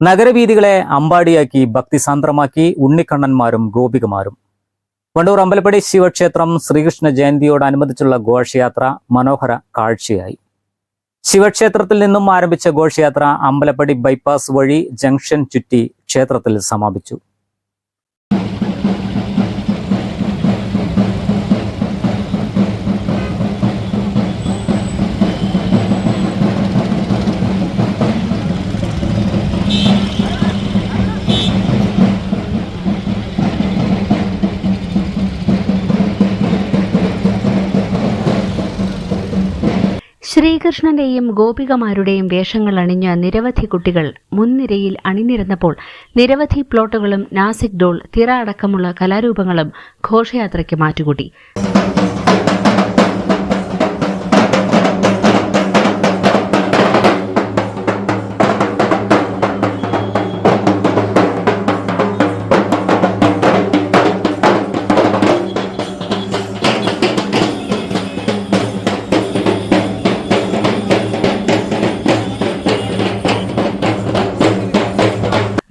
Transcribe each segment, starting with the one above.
നഗരവീഥികളെ അമ്പാടിയാക്കി ഭക്തിസാന്ദ്രമാക്കി ഉണ്ണിക്കണ്ണന്മാരും ഗോപികമാരും. വണ്ടൂർ അമ്പലപ്പടി ശിവക്ഷേത്രം ശ്രീകൃഷ്ണ ജയന്തിയോടനുബന്ധിച്ചുള്ള ഘോഷയാത്ര മനോഹര കാഴ്ചയായി. ശിവക്ഷേത്രത്തിൽ നിന്നും ആരംഭിച്ച ഘോഷയാത്ര അമ്പലപ്പടി ബൈപ്പാസ് വഴി ജംഗ്ഷൻ ചുറ്റി ക്ഷേത്രത്തിൽ സമാപിച്ചു. ശ്രീകൃഷ്ണന്റെയും ഗോപികമാരുടെയും വേഷങ്ങൾ അണിഞ്ഞ നിരവധി കുട്ടികൾ മുൻനിരയിൽ അണിനിരന്നപ്പോൾ നിരവധി പ്ലോട്ടുകളും നാസിക് ഡോൾ തിറ അടക്കമുള്ള കലാരൂപങ്ങളും ഘോഷയാത്രയ്ക്ക് മാറ്റുകൂട്ടി.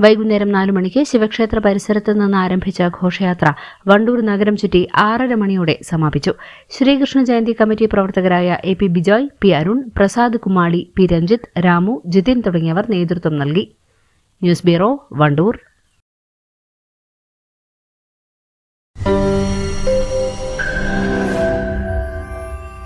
വൈകുന്നേരം നാലു മണിക്ക് ശിവക്ഷേത്ര പരിസരത്ത് നിന്ന് ആരംഭിച്ച ഘോഷയാത്ര വണ്ടൂർ നഗരം ചുറ്റി ആറര മണിയോടെ സമാപിച്ചു. ശ്രീകൃഷ്ണ ജയന്തി കമ്മിറ്റി പ്രവർത്തകരായ A P Bijoy P Arun Prasad Kumali P Ranjith Ramu Jithin തുടങ്ങിയവർ നേതൃത്വം നൽകി. News bureau Wandoor.